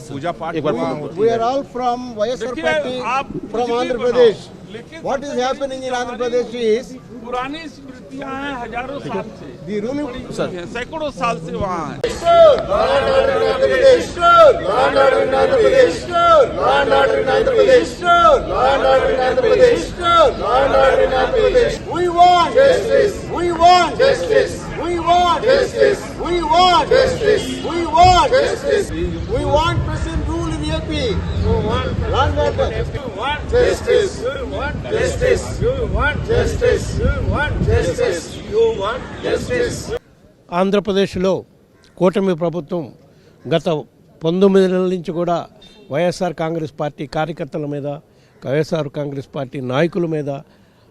पूजा पाठ from YSR from Andhra Pradesh what is happening in Andhra Pradesh is पुरानी स्मृतियाँ हैं हज़ारों साल से दी रूलिंग सैकड़ों साल से वहाँ है We want justice. We want justice. We want justice. We want justice. We want justice. We want President rule in AP. We want order. You want justice. You want justice. You want justice. You want justice. You want justice. ఆంధ్రప్రదేశ్లో కూటమి ప్రభుత్వం గత పంతొమ్మిది నెలల నుంచి కూడా YSR Congress party కార్యకర్తల మీద వైఎస్ఆర్ కాంగ్రెస్ పార్టీ నాయకుల మీద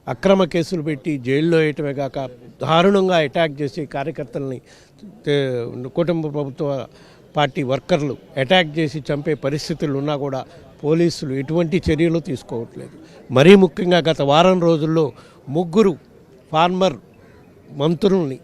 అక్రమ కేసులు పెట్టి జైల్లో వేయటమే కాక దారుణంగా అటాక్ చేసి కార్యకర్తల్ని కుటుంబ ప్రభుత్వ పార్టీ వర్కర్లు అటాక్ చేసి చంపే పరిస్థితులు ఉన్నా కూడా పోలీసులు ఎటువంటి చర్యలు తీసుకోవట్లేదు. మరీ ముఖ్యంగా గత వారం రోజుల్లో ముగ్గురు ఫార్మర్ మంత్రుల్ని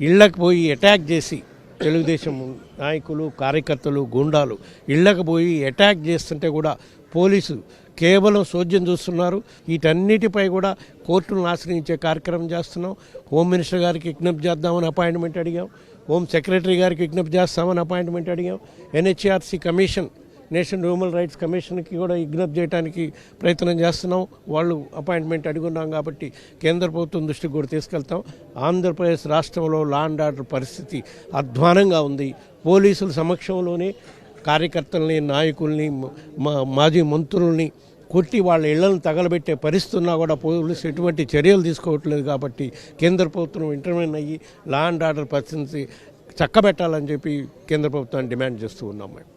ఇళ్ళకు పోయి అటాక్ చేసి తెలుగుదేశం నాయకులు కార్యకర్తలు గుండాలు ఇళ్ళకు పోయి అటాక్ చేస్తుంటే కూడా పోలీసు కేవలం సోద్యం చూస్తున్నారు. వీటన్నిటిపై కూడా కోర్టును ఆశ్రయించే కార్యక్రమం చేస్తున్నాం. హోమ్ మినిస్టర్ గారికి విజ్ఞప్తి చేద్దామని అపాయింట్మెంట్ అడిగాం. హోమ్ సెక్రటరీ గారికి విజ్ఞప్తి చేస్తామని అపాయింట్మెంట్ అడిగాం. NHRC commission national human rights కమిషన్కి కూడా విజ్ఞప్తి చేయడానికి ప్రయత్నం చేస్తున్నాం. వాళ్ళు అపాయింట్మెంట్ అడుగున్నాం కాబట్టి కేంద్ర ప్రభుత్వం దృష్టికి కూడా తీసుకెళ్తాం. ఆంధ్రప్రదేశ్ రాష్ట్రంలో లా అండ్ ఆర్డర్ పరిస్థితి అధ్వానంగా ఉంది. పోలీసుల సమక్షంలోనే కార్యకర్తల్ని నాయకుల్ని మా మాజీ మంత్రుల్ని కొట్టి వాళ్ళ ఇళ్ళను తగలబెట్టే పరిస్థితున్నా కూడా పోలీసు ఎటువంటి చర్యలు తీసుకోవట్లేదు కాబట్టి కేంద్ర ప్రభుత్వం ఇంటర్వ్యూన్ అయ్యి లా అండ్ ఆర్డర్ పరిస్థితి చక్కబెట్టాలని చెప్పి కేంద్ర ప్రభుత్వాన్ని డిమాండ్ చేస్తూ ఉన్నాం మేము.